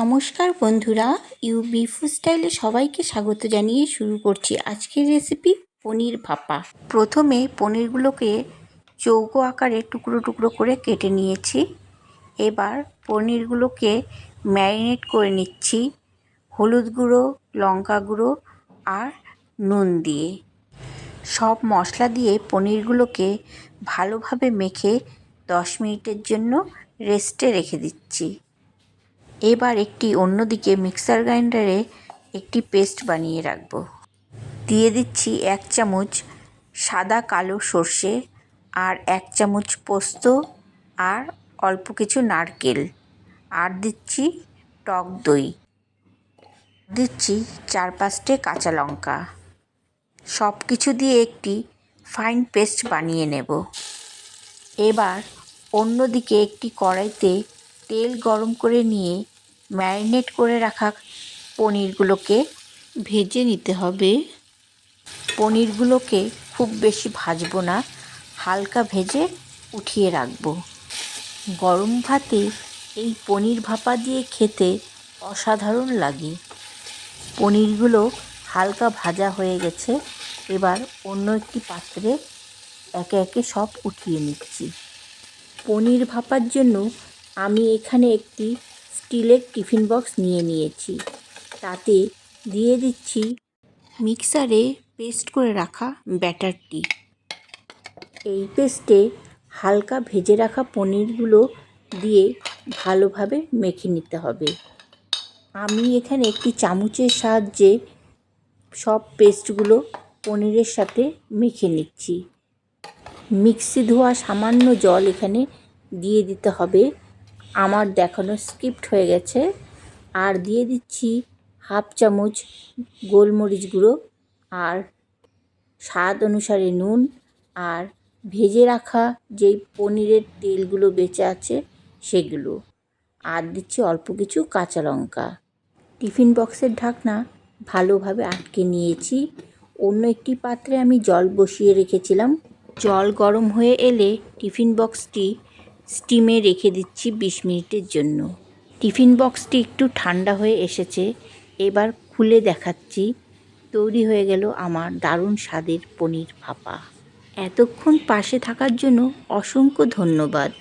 নমস্কার বন্ধুরা, UV food স্টাইলে সবাইকে স্বাগত জানিয়ে শুরু করছি আজকের রেসিপি পনির ভাপা। প্রথমে পনিরগুলোকে চৌকো আকারে টুকরো টুকরো করে কেটে নিয়েছি। এবার পনিরগুলোকে ম্যারিনেট করে নিচ্ছি হলুদ গুঁড়ো, লঙ্কা গুঁড়ো আর নুন দিয়ে। সব মশলা দিয়ে পনিরগুলোকে ভালোভাবে মেখে দশ মিনিটের জন্য রেস্টে রেখে দিচ্ছি। এবার একটি অন্যদিকে মিক্সার গ্রাইন্ডারে একটি পেস্ট বানিয়ে রাখব। দিয়ে দিচ্ছি এক চামচ সাদা কালো সর্ষে আর এক চামচ পোস্ত আর অল্প কিছু নারকেল। আর দিচ্ছি টক দই। দিচ্ছি চার পাঁচটে কাঁচা লঙ্কা। সব কিছু দিয়ে একটি ফাইন পেস্ট বানিয়ে নেব। এবার অন্যদিকে একটি কড়াইতে তেল গরম করে নিয়ে ম্যারিনেট করে রাখা পনিরগুলোকে ভেজে নিতে হবে। পনিরগুলোকে খুব বেশি ভাজবো না, হালকা ভেজে উঠিয়ে রাখব। গরম ভাতে এই পনির ভাপা দিয়ে খেতে অসাধারণ লাগে। পনিরগুলো হালকা ভাজা হয়ে গেছে, এবার অন্য একটি পাত্রে একে একে সব উঠিয়ে নিচ্ছি। পনির ভাপার জন্য আমি এখানে একটি স্টিলের টিফিন বক্স নিয়ে নিয়েছি। তাতে দিয়ে দিচ্ছি মিক্সারে পেস্ট করে রাখা ব্যাটারটি। এই পেস্টে হালকা ভেজে রাখা পনিরগুলো দিয়ে ভালোভাবে মেখে নিতে হবে। আমি এখানে একটি চামচের সাহায্যে সব পেস্টগুলো পনিরের সাথে মেখে নিচ্ছি। মিক্সি ধোয়া সামান্য জল এখানে দিয়ে দিতে হবে। আমার দেখানো স্কিপ্ট হয়ে গেছে। আর দিয়ে দিচ্ছি হাফ চামচ গোলমরিচ গুঁড়ো আর স্বাদ অনুসারে নুন আর ভেজে রাখা যেই পনিরের তেলগুলো বেঁচে আছে সেগুলো। আর দিচ্ছি অল্প কিছু কাঁচা লঙ্কা। টিফিন বক্সের ঢাকনা ভালোভাবে আটকে নিয়েছি। অন্য একটি পাত্রে আমি জল বসিয়ে রেখেছিলাম। জল গরম হয়ে এলে টিফিন বক্সটি স্টিমে রেখে দিচ্ছি বিশ মিনিটের জন্য। টিফিন বক্সটি একটু ঠান্ডা হয়ে এসেছে। এবার খুলে দেখাচ্ছি। তৈরি হয়ে গেল আমার দারুণ স্বাদের পনির ভাপা। এতক্ষণ পাশে থাকার জন্য অসংখ্য ধন্যবাদ।